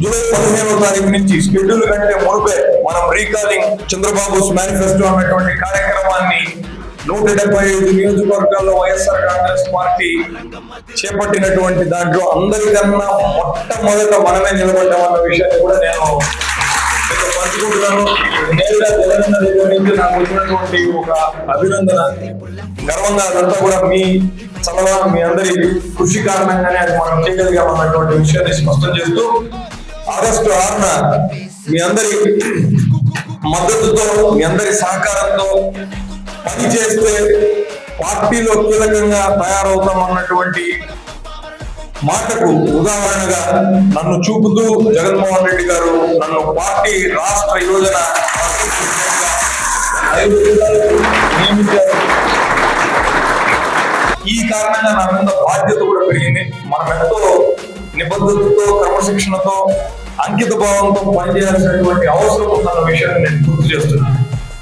July పదిహేనవ తారీఖు నుంచి షెడ్యూల్ కంటే మునిపే మనం రీకాలింగ్ చంద్రబాబు మేనిఫెస్టో అనేటువంటి కార్యక్రమాన్ని నూట డెబ్బై ఐదు నియోజకవర్గాల్లో వైఎస్ఆర్ కాంగ్రెస్ పార్టీ చేపట్టినటువంటి దాంట్లో అందరికన్నా మొట్టమొదట మనమే నిలబడ్డామన్న విషయాన్ని కూడా నేను పంచుకుంటున్నాను. నేరుగా దగ్గర నుంచి నాకు వచ్చినటువంటి ఒక అభినందన గర్వంగా అదంతా కూడా మీ చలవ మీ అందరి కృషి కారణంగానే అది మనం చేయగలిగామన్నటువంటి విషయాన్ని స్పష్టం చేస్తూ ఆగస్టు ఆరున మీ అందరి మద్దతుతో మీ అందరి సహకారంతో పని చేస్తే పార్టీలో కీలకంగా తయారవుతామన్నటువంటి మాటకు ఉదాహరణగా నన్ను చూపుతూ జగన్మోహన్ రెడ్డి గారు నన్ను పార్టీ రాష్ట్ర యోజన నియమించారు ఈ కారణంగా నా మీద బాధ్యత కూడా పెరిగింది. మనం ఎంతో నిబద్ధతతో క్రమశిక్షణతో అంకిత భావంతో పనిచేయాల్సినటువంటి అవసరం ఉందన్న విషయాన్ని నేను గుర్తు చేస్తున్నాను.